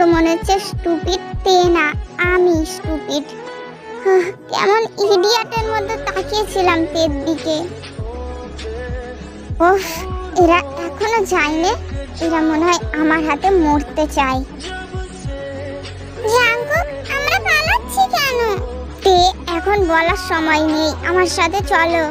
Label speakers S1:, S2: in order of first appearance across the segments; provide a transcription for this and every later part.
S1: শুধু মনে হচ্ছে স্টুপিড তে না, আমি স্টুপিড কেমন ইডিয়াটের মধ্যে তাকিয়েছিলাম তের দিকে। ও এরা এখনও যায়নি? এরা মনে হয় আমার হাতে মরতে চায়। আমরা পালাচ্ছি কেন? তে, এখন বলার সময় নেই। আমার সাথে চলো।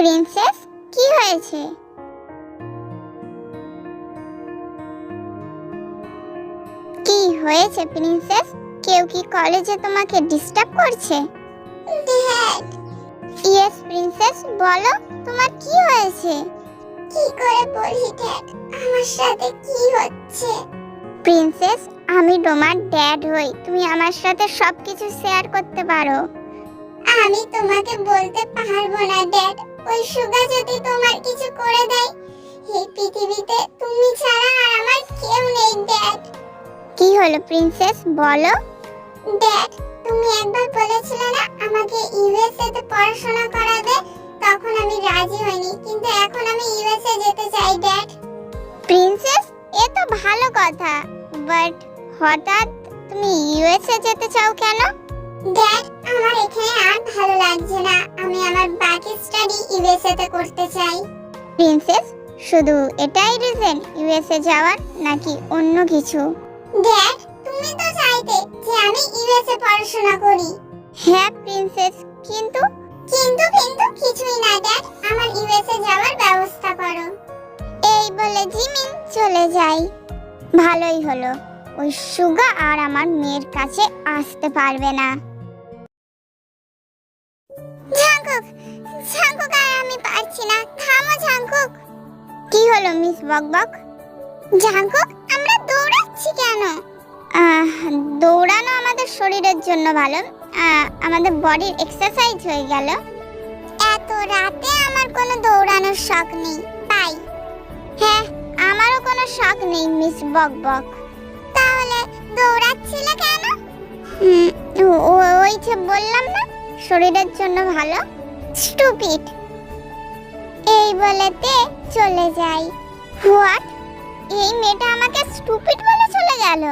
S1: প্রিন্সেস কি হয়েছে? কি হয়েছে প্রিন্সেস? কেউ কি কলেজে তোমাকে ডিস্টার্ব করছে? ড্যাড ইয়েস প্রিন্সেস বলো তোমার কি হয়েছে? কি করে বলি ড্যাড আমার সাথে কি হচ্ছে? প্রিন্সেস আমি তোমার ড্যাড হই। তুমি আমার সাথে সবকিছু শেয়ার করতে পারো। আমি তোমাকে বলতে পারব না ড্যাড ওই সুগা যদি তোমার কিছু করে দেয় এই পৃথিবীতে তুমি ছাড়া আর আমার কেউ নেই ড্যাড কি হলো প্রিন্সেস? বলো। ড্যাড তুমি একবার বলেছিলে না আমাকে ইউএসএ তে পড়াশোনা করাবে তখন আমি রাজি হইনি কিন্তু এখন আমি ইউএসএ যেতে চাই ড্যাড প্রিন্সেস এ তো ভালো কথা বাট হঠাৎ তুমি ইউএসএ যেতে চাও কেন? ড্যাড আমার এখানে আর ইউএসএ করতে চাই। প্রিন্সেস শুধু এটাই রিজন ইউএসএ যাওয়ার নাকি অন্য কিছু? ড্যাড তুমি তো চাইতে যে আমি ইউএসএ পড়াশোনা করি। হ্যাঁ প্রিন্সেস কিন্তু? কিন্তু কিন্তু কিছুই না ড্যাড আমার ইউএসএ যাওয়ার ব্যবস্থা করো। এই বলে জিমিন চলে যাই ভালোই হলো ওই সুগা আর আমার মেয়ের কাছে আসতে পারবে না। কি হলো মিস বকবক? ঝাঙ্কুক আমরা দৌড়াচ্ছি কেন? দৌড়ানো আমাদের শরীরের জন্য ভালো। আমাদের বডির এক্সারসাইজ হয়ে গেল। এত রাতে আমার কোনো দৌড়ানোর শখ নেই তাই। হ্যাঁ আমারও কোনো শখ নেই মিস বকবক। তাহলে দৌড়াচ্ছিলে কেন? ওই যে বললাম না শরীরের জন্য ভালো। স্টুপিড। এই বলেতে চলে যাই। হোয়াট? এই মেয়েটা আমাকে স্টুপিড বলে চলে গেল।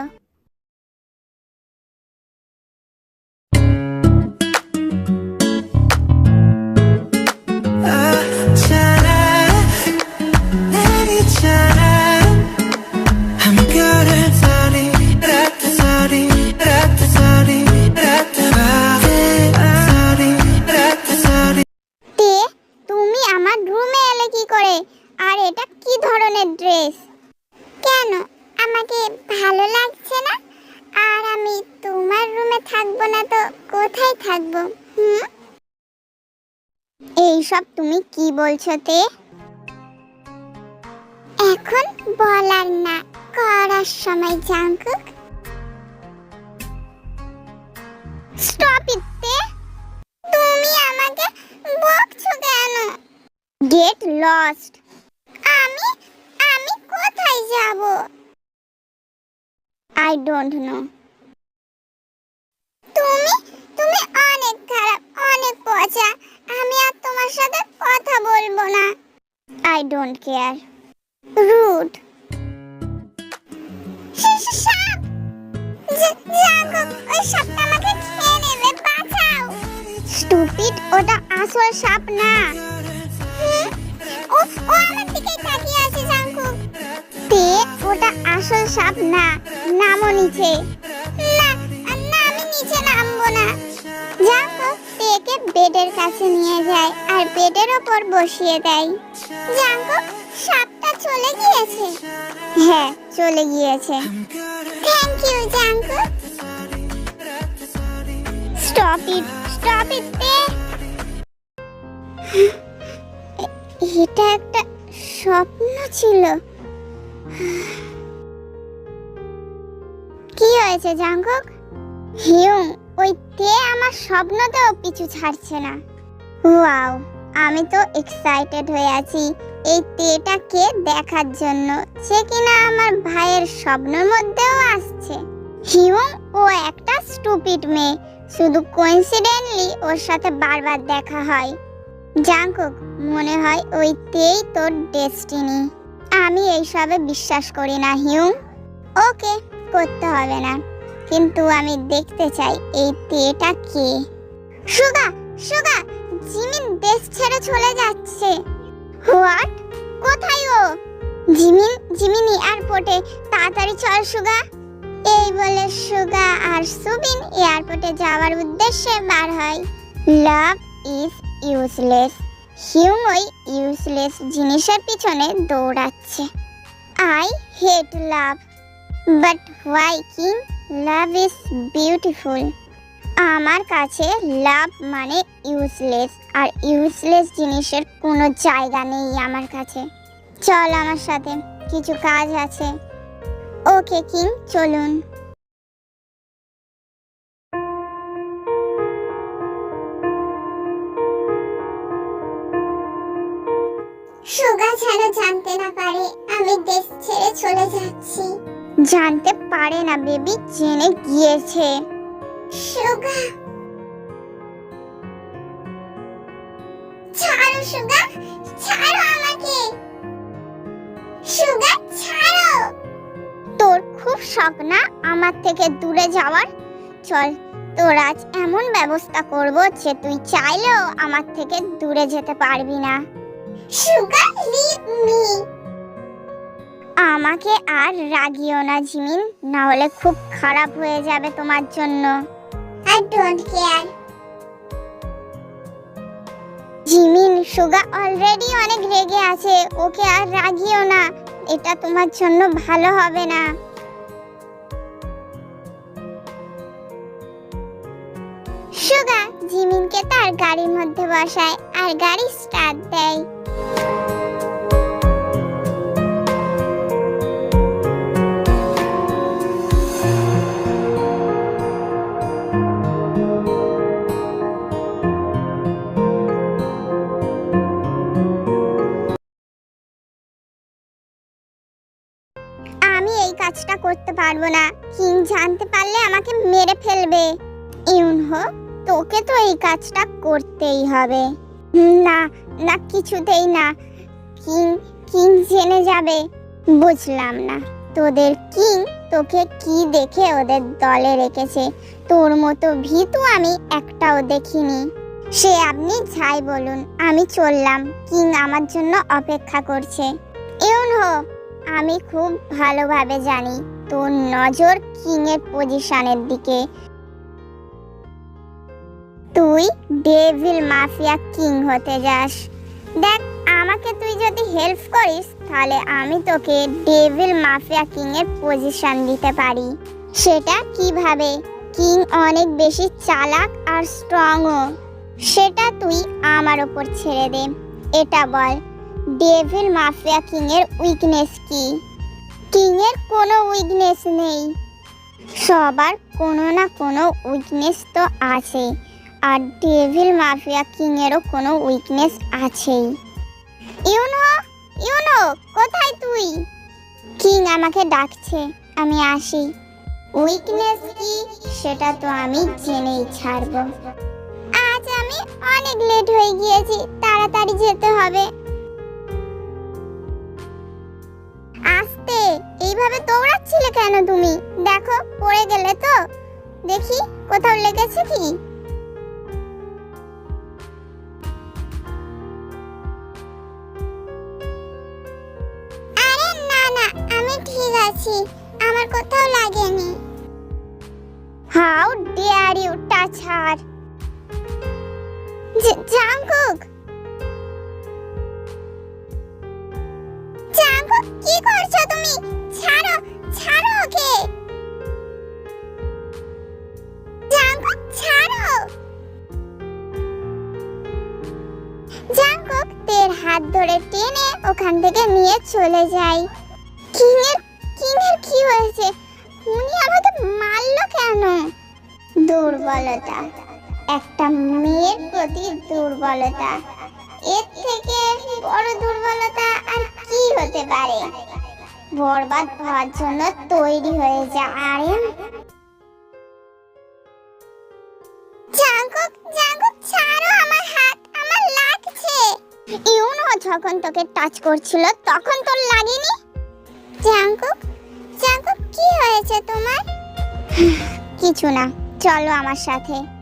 S2: 있
S1: কোথায় থাকব, হুম? এইসব তুমি কি বলছো তে? এখন বলার না, করার সময় জাঙ্কুক। স্টপ ইট তে। তুমি আমাকে বকছো কেন? গেট লস্ট আমি আমি কোথায় যাব? আই ডোন্ট নো তুমি তুমি অনেক খারাপ, অনেক পচা। আমি আর তোমার সাথে কথা বলব না। আই ডোন্ট কেয়ার বাঁচাও। স্টুপিড ওটা আসল সাপ না। ও ওটা আসল সাপ না নামো নিচে। বেডের কাছে নিয়ে যায় আর বেডের ওপর বসিয়ে দেয়। জাঙ্কুক সাপটা চলে গিয়েছে। হ্যাঁ চলে গিয়েছে। Thank you Jungkook stop it stop it এটা একটা স্বপ্ন ছিল। কি হয়েছে জাঙ্কুক হিউং ওই তে আমার স্বপ্নতেও পিছু ছাড়ছে না। ওয়াও, আমি তো এক্সাইটেড হয়ে আছি এই তেটাকে দেখার জন্য। সে কিনা আমার ভাইয়ের স্বপ্নের মধ্যেও আসছে। হিউং ও একটা স্টুপিড মেয়ে। শুধু কোইন্সিডেন্টলি ওর সাথে বারবার দেখা হয়। জাঙ্কুক মনে হয় ওইতেই তোর ডেস্টিনি আমি এইসবে বিশ্বাস করি না, হিউম। ওকে, করতে হবে না। কিন্তু আমি দেখতে চাই, এই তেটা কে? সুগা সুগা, জিমিন দেশ ছেড়ে চলে যাচ্ছে। হোয়াট? কোথায় ও? জিমিন জিমিন এয়ারপোর্টে। তাড়াতাড়ি চল, সুগা। এই বলে সুগা আর সুবিন এয়ারপোর্টে যাওয়ার উদ্দেশ্যে বার হয়। লাভ ইজ ইউজলেস হিউম ওই ইউজলেস জিনিসের পিছনে দৌড়াচ্ছে। I hate love but why king love is beautiful আমার কাছে লাভ মানে ইউজলেস আর ইউজলেস জিনিসের কোনো জায়গা নেই আমার কাছে। চল আমার সাথে কিছু কাজ আছে। ওকে কিং চলুন। সুগা যেন জানতে না পারে, আমি দেশ ছেড়ে চলে যাচ্ছি। জানতে পারে না বেবি জেনে গিয়েছে। সুগা। ছাড়ো সুগা ছাড়ো আমাকে। সুগা ছাড়ো। তোর খুব শখ না আমার থেকে দূরে যাওয়ার? চল তোর আজ এমন ব্যবস্থা করব যে তুই চাইলেও আমার থেকে দূরে যেতে পারবি না। সুগা লিভ মি আমাকে আর রাগিও না জিমিন। না হলে খুব খারাপ হয়ে যাবে তোমার জন্য। I don't care Jimin Suga already অনেক রেগে আছে। ওকে আর রাগিও না। এটা তোমার জন্য ভালো হবে না। সুগা জিমিনকে তার গাড়ির মধ্যে বসায় আর গাড়ি স্টার্ট দেয়। কাজটা করতে পারব না। কিং জানতে পারলে আমাকে মেরে ফেলবে। ইউনহো তোকে তো এই কাজটা করতেই হবে। না না, কিছুতেই না। কিং কিং জেনে যাবে। বুঝলাম না, তোদের কিং তোকে কি দেখে ওদের দলে রেখেছে? তোর মতো ভীতু আমি একটাও দেখিনি। সে আপনি যাই বলুন, আমি চললাম। কিং আমার জন্য অপেক্ষা করছে। ইউনহো আমি খুব ভালোভাবে জানি তোর নজর কিং এর পজিশনের দিকে। তুই ডেভিল মাফিয়া কিং হতে যাস। দেখ, আমাকে তুই যদি হেল্প করিস, তাহলে আমি তোকে ডেভিল মাফিয়া কিং এর পজিশন দিতে পারি। সেটা কীভাবে? কিং অনেক বেশি চালাক আর স্ট্রংও সেটা তুই আমার ওপর ছেড়ে দে। এটা বল ডেভিল মাফিয়া কিং এর উইকনেস কি? কিং এর কোনো উইকনেস নেই। সবার কোনো না কোনো উইকনেস তো আছে, আর ডেভিল মাফিয়া কিং এরও কোনো উইকনেস আছেই। ইউনো ইউনো, কোথায় তুই? কিং আমাকে ডাকছে, আমি আসি। উইকনেস কি সেটা তো আমি জেনেই ছাড়বো। আজ আমি অনেক লেট হয়ে গিয়েছি, তাড়াতাড়ি যেতে হবে। এইভাবে দৌড়াচ্ছিলে কেন তুমি? দেখো, পড়ে গেলে তো। দেখি, কোথাও লেগেছে কি? আমার কোথাও লাগেনি। হাউ ডেয়ার ইউ কি করছ? ওখান থেকে নিয়ে চলে যায় কিংয়ের কিংয়ের কি হয়েছে? উনি আমাকে মারলো কেন? দুর্বলতা। একটা মেয়ের প্রতি দুর্বলতা। এর থেকে বড় দুর্বলতা আর কি হতে পারে? বরবাদ হওয়ার জন্য তৈরি হয়ে যা। আরেন যখন তোকে টাচ করছিল, তখন তোর লাগেনি? জাঙ্কুক জাঙ্কুক, কি হয়েছে তোমার? কিছু না, চলো আমার সাথে।